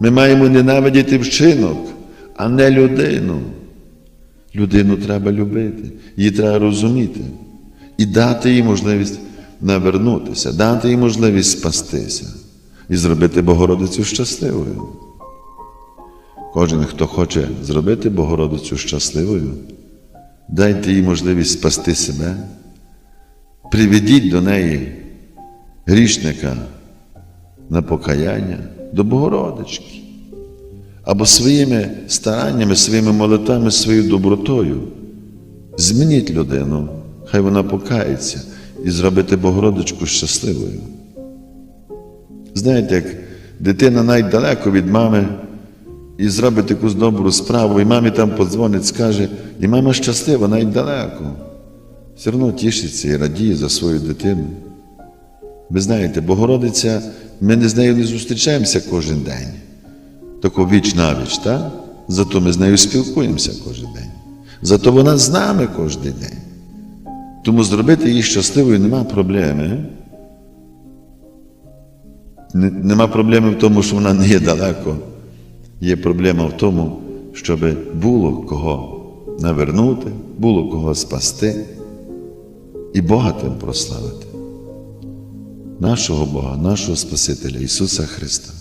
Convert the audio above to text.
Ми маємо ненавидіти вчинок, а не людину. Людину треба любити, її треба розуміти і дати їй можливість навернутися, дати їй можливість спастися і зробити Богородицю щасливою. Кожен, хто хоче зробити Богородицю щасливою, дайте їй можливість спасти себе, приведіть до неї грішника на покаяння до Богородички. Або своїми стараннями, своїми молитвами, своєю добротою змініть людину, хай вона покається і зробити Богородичку щасливою. Знаєте, як дитина навіть від мами і зробить якусь добру справу, і мамі там подзвонить, скаже, і мама щаслива, навіть далеко. Все одно тішиться і радіє за свою дитину. Ви знаєте, Богородиця, ми не з нею не зустрічаємося кожен день, тако віч навіч, так? Зато ми з нею спілкуємося кожен день. Зато вона з нами кожен день. Тому зробити її щасливою нема проблеми. Нема проблеми в тому, що вона не є далеко. Є проблема в тому, щоб було кого навернути, було кого спасти і Бога тим прославити. Нашого Бога, нашого Спасителя Ісуса Христа.